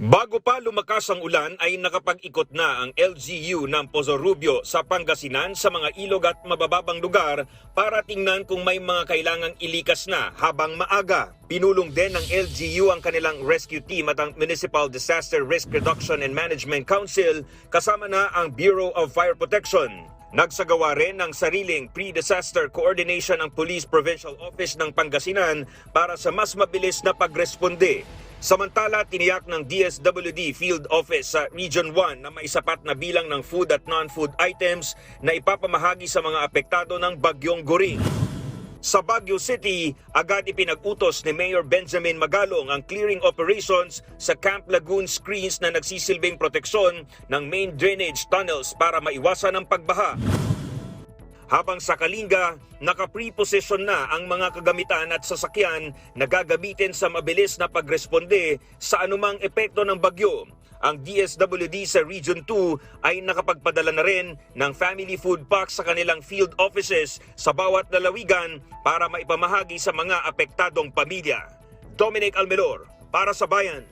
Bago pa lumakas ang ulan ay nakapag-ikot na ang LGU ng Pozo Rubio sa Pangasinan sa mga ilog at mabababang lugar para tingnan kung may mga kailangang ilikas na habang maaga. Pinulong din ng LGU ang kanilang rescue team at ang Municipal Disaster Risk Reduction and Management Council kasama na ang Bureau of Fire Protection. Nagsagawa rin ng sariling pre-disaster coordination ang Police Provincial Office ng Pangasinan para sa mas mabilis na pagresponde. Samantala, tiniyak ng DSWD Field Office sa Region 1 na may sapat na bilang ng food at non-food items na ipapamahagi sa mga apektado ng Bagyong Goring. Sa Baguio City, agad ipinag-utos ni Mayor Benjamin Magalong ang clearing operations sa Camp Lagoon screens na nagsisilbing proteksyon ng main drainage tunnels para maiwasan ang pagbaha. Habang sa Kalinga, naka-preposition na ang mga kagamitan at sasakyan na gagamitin sa mabilis na pagresponde sa anumang epekto ng bagyo. Ang DSWD sa Region 2 ay nakapagpadala na rin ng family food packs sa kanilang field offices sa bawat lalawigan para maipamahagi sa mga apektadong pamilya. Dominic Almelor, para sa Bayan.